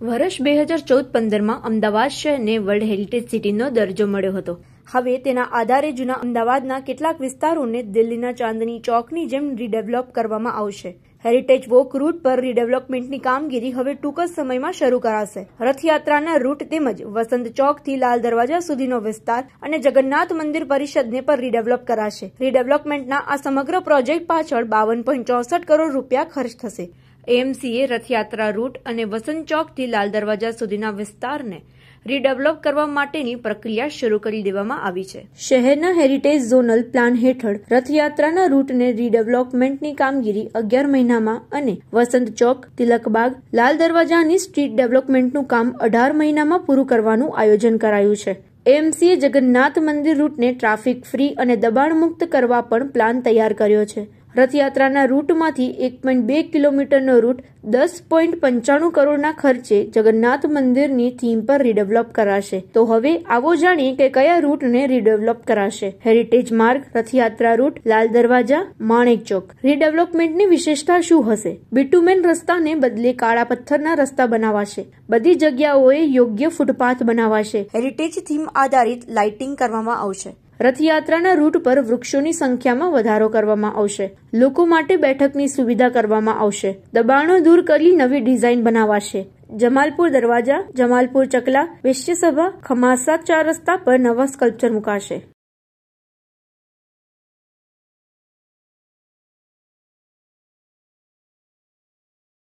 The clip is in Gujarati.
વર્ષ બે હજાર ચૌદ પંદરમાં અમદાવાદ શહેરને વર્લ્ડ હેરિટેજ સિટીનો દરજ્જો મળ્યો હતો. હવે તેના આધારે જૂના અમદાવાદના કેટલાક વિસ્તારોને દિલ્હીના ચાંદની ચોકની જેમ રીડેવલપ કરવામાં આવશે. હેરિટેજ વોક રૂટ પર રીડેવલપમેન્ટની કામગીરી હવે ટૂંક જ સમયમાં શરૂ કરાશે. રથયાત્રાના રૂટ તેમજ વસંત ચોકથી લાલ દરવાજા સુધીનો વિસ્તાર અને જગન્નાથ મંદિર પરિષદને પર રીડેવલપ કરાશે. રીડેવલપમેન્ટના આ સમગ્ર પ્રોજેક્ટ પાછળ બાવન કરોડ રૂપિયા ખર્ચ થશે. એએમસીએ રથયાત્રા રૂટ અને વસંત ચોકથી લાલ દરવાજા સુધીના વિસ્તારને રીડેવલપ કરવા માટેની પ્રક્રિયા શરૂ કરી દેવામાં આવી છે. શહેરના હેરિટેજ ઝોનલ પ્લાન હેઠળ રથયાત્રાના રૂટને રીડેવલપમેન્ટની કામગીરી અગિયાર મહિનામાં અને વસંત ચોક તિલકબાગ લાલ દરવાજાની સ્ટ્રીટ ડેવલપમેન્ટનું કામ અઢાર મહિનામાં પૂરું કરવાનું આયોજન કરાયું છે. એએમસીએ જગન્નાથ મંદિર રૂટને ટ્રાફિક ફ્રી અને દબાણ મુક્ત કરવા પણ પ્લાન તૈયાર કર્યો છે. રથયાત્રાના રૂટમાંથી એક પોઈન્ટ બે કિલોમીટરનો રૂટ દસ પોઈન્ટ પંચાણું કરોડના ખર્ચે જગન્નાથ મંદિરની થીમ પર રીડેવલપ કરાશે. તો હવે આવો જાણીએ કે કયા રૂટને રીડેવલપ કરાશે. હેરિટેજ માર્ગ રથયાત્રા રૂટ, લાલ દરવાજા, માણેક ચોક. રીડેવલપમેન્ટની વિશેષતા શું હશે? બિટુમેન રસ્તાને બદલે કાળા પથ્થરના રસ્તા બનાવાશે. બધી જગ્યાઓએ યોગ્ય ફૂટપાથ બનાવાશે. હેરિટેજ થીમ આધારિત લાઇટિંગ કરવામાં આવશે. રથયાત્રાના રૂટ પર વૃક્ષોની સંખ્યામાં વધારો કરવામાં આવશે. લોકો માટે બેઠકની સુવિધા કરવામાં આવશે. દબાણો દૂર કરી નવી ડિઝાઇન બનાવાશે. જમાલપુર દરવાજા, જમાલપુર ચકલા, વેશ્યસભા, ખમાસા ચાર રસ્તા પર નવા સ્કલ્પચર મુકાશે.